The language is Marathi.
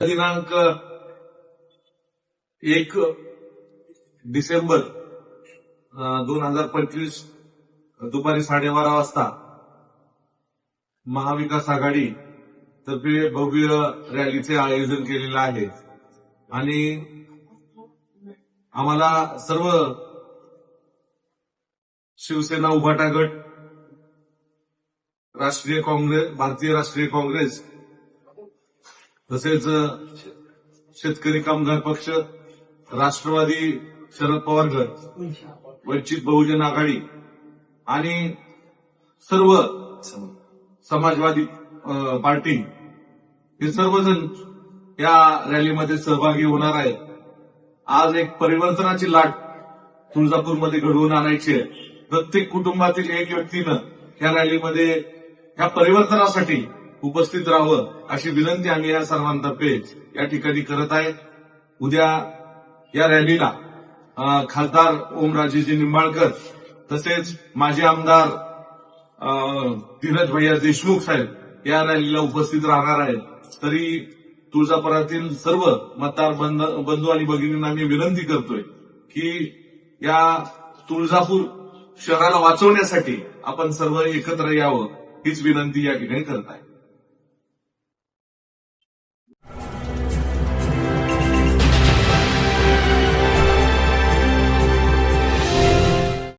दिनांक एक डिसेंबर दोन हजार पंचवीस दुपारी साडेबारा वाजता महाविकास आघाडी तर्फे भव्य रॅलीचे आयोजन केलेलं आहे. आणि आम्हाला सर्व शिवसेना उभाटा गट राष्ट्रीय काँग्रेस भारतीय राष्ट्रीय काँग्रेस तसेच शेतकरी कामगार पक्ष राष्ट्रवादी शरद पवार गट वंचित बहुजन आघाडी आणि सर्व समाजवादी पार्टी हे सर्वजण या रॅलीमध्ये सहभागी होणार आहेत. आज एक परिवर्तनाची लाट तुळजापूरमध्ये घडवून आणायची आहे. प्रत्येक कुटुंबातील एक व्यक्तीनं या रॅलीमध्ये ह्या परिवर्तनासाठी उपस्थित राहावं अशी विनंती आम्ही या सर्वांतर्फे या ठिकाणी करत आहे. उद्या या रॅलीला खासदार ओमराजेजी निंबाळकर तसेच माजी आमदार धीरज भैया देशमुख साहेब या रॅलीला उपस्थित राहणार आहेत. तरी तुळजापुरातील सर्व मतदार बंध- बंधू आणि भगिनींना मी विनंती करतोय की या तुळजापूर शहराला वाचवण्यासाठी आपण सर्व एकत्र यावं हीच विनंती या ठिकाणी करत आहे.